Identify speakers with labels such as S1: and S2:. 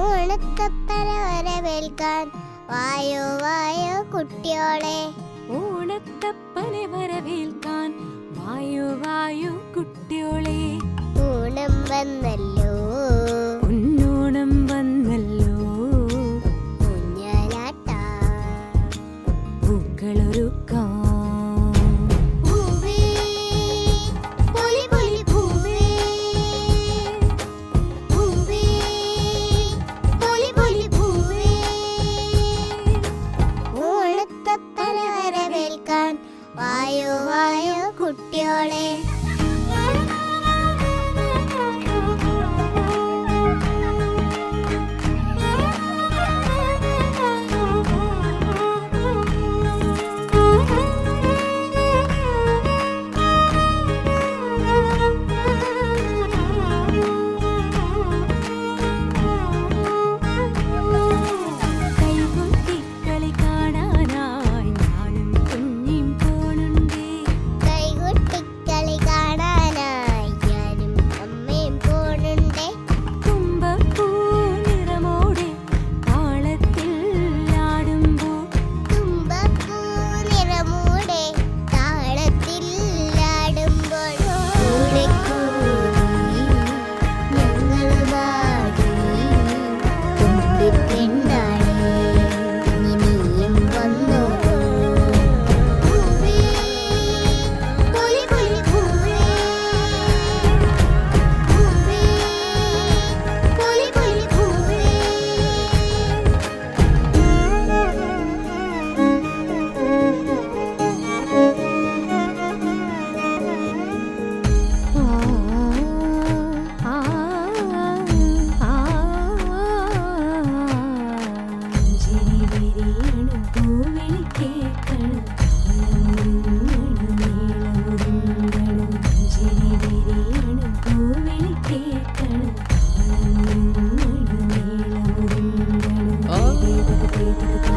S1: ഓണക്കപ്പര വരവേൽക്കാൻ വായോ വായോ കുട്ടിയോളെ.
S2: ഓണത്തപ്പനെ വരവേൽക്കാൻ വായു കുട്ടിയോളെ
S1: Big take a